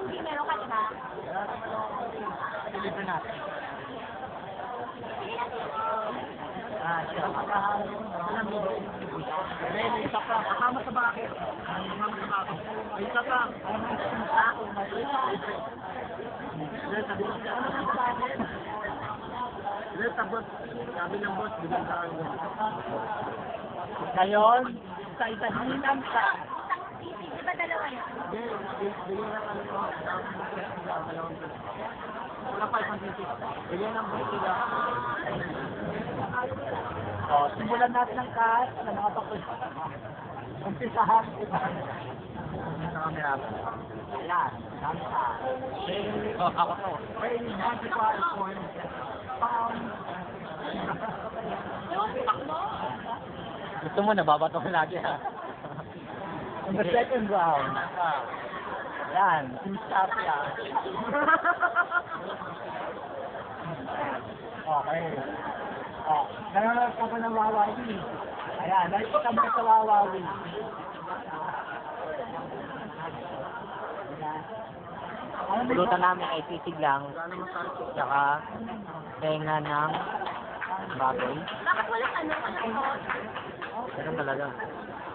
candy, meron ka diba? Deliver natin. Ah, siya. Alam mo, may may isa pa. Kasama sa bakit? Kasama sa bakit? May isa pa. Alam mo, isa. Siya. Ano sa sabot. Sabi ng boss, bilang sa akin. Ngayon, sa isa hinam ka. Di ba dalawa yun? Bigyan na kami ng dalawang Wala pa isang titik. Bigyan ng sila. O, simulan natin ang cast ng mga bakit. Umpisahan. Sa camera. Ayan. Dami ka. Ako to. May 95 points. Pound. Gusto mo, nababato lagi ha. In the second round. Yan, Team Tapia. okay. Oh, nanonood ka ba ng Wawawi? Ayan, nakikita mo sa Wawawi. Pulutan namin ay sisig lang, tsaka tenga ng baboy. Bakit walang ano, walang sauce? Ganun talaga.